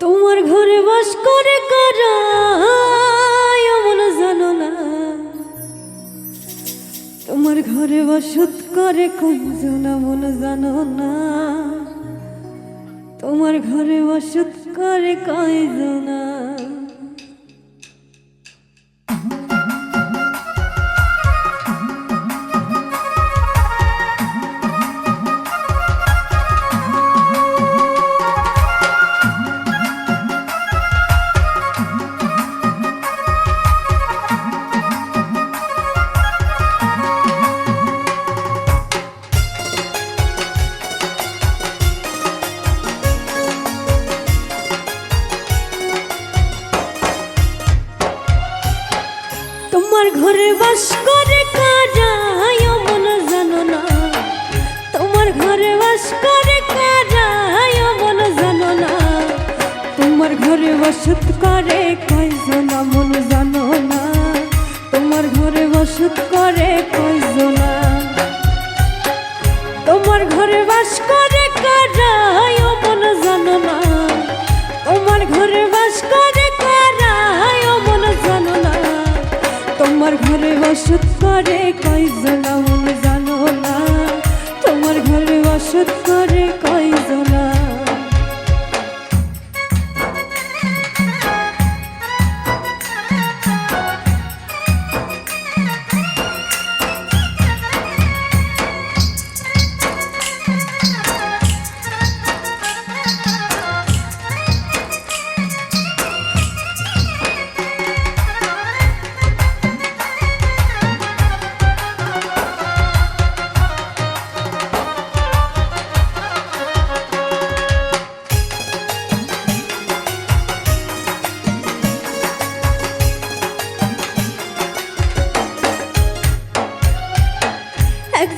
তোমার ঘরে বাস করে কারা? এমন জানো না। তোমার ঘরে বসত করে কয়জন মন জানো না। তোমার ঘরে বসত করে কয়জনা? বাস করে জানো না। তোমার ঘরে বাস করে কারা মন জানো তোমার ঘরে বসত করে কয়জনা মন জানো না। তোমার ঘরে বসত করে কয়জনা। তোমার ঘরে বাস কারা বসত করে কয়জনা মন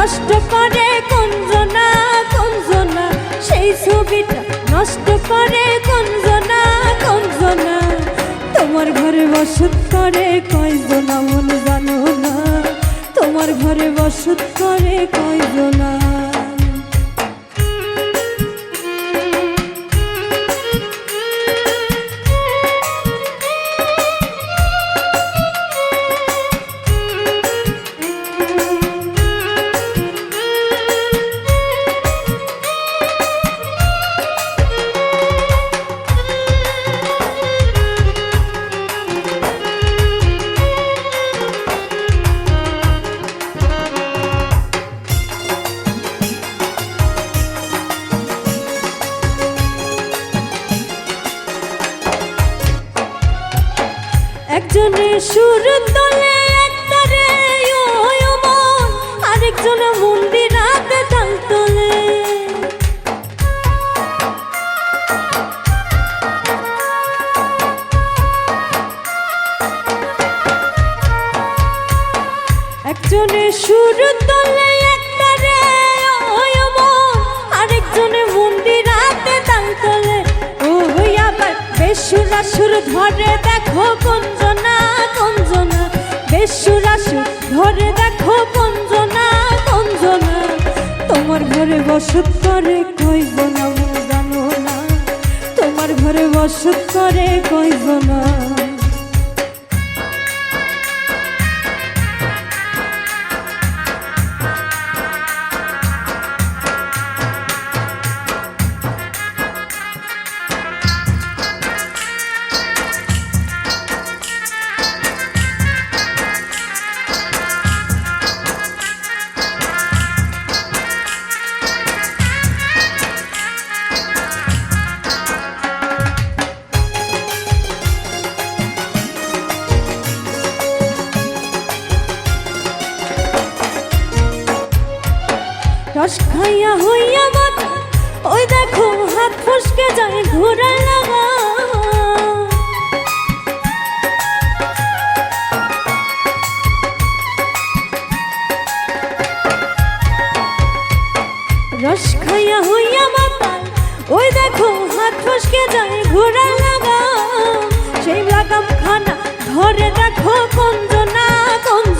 নষ্ট করে কঞ্জনা কঞ্জনা। সেই ছবিটা নষ্ট করে কঞ্জনা কঞ্জনা। তোমার ঘরে বসত করে কয়জনা মন জানো না। তোমার ঘরে বসত করে কয়জনা একজনে সুর তোলে, একটারে আরেকজনে তাল তোলে। একজনে সুর তোলে, একটারে আরেকজনে মন্দিরাতে তাল তোলে। আবার বেসুরা সুর ধরে দেখো কঞ্জনা কঞ্জনা। বেসুরা সুর ধরে দেখো কঞ্জনা কঞ্জনা। তোমার ঘরে বসত করে কইব না জানো না। তোমার ঘরে বসত করে কয়জনা রস খাইয়া হইয়া মাথা ওই দেখো হাত ফসকে যায় ঘোরা লাগা। রস খাইয়া হইয়া মাতাল ওই দেখো হাত ফসকে যায় ঘোরা লাগা। সেই লাগাম খানা ধরে দেখো কঞ্জনা কঞ্জনা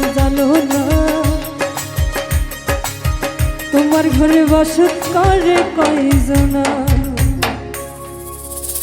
ঘরে বসত করে কয়জনা?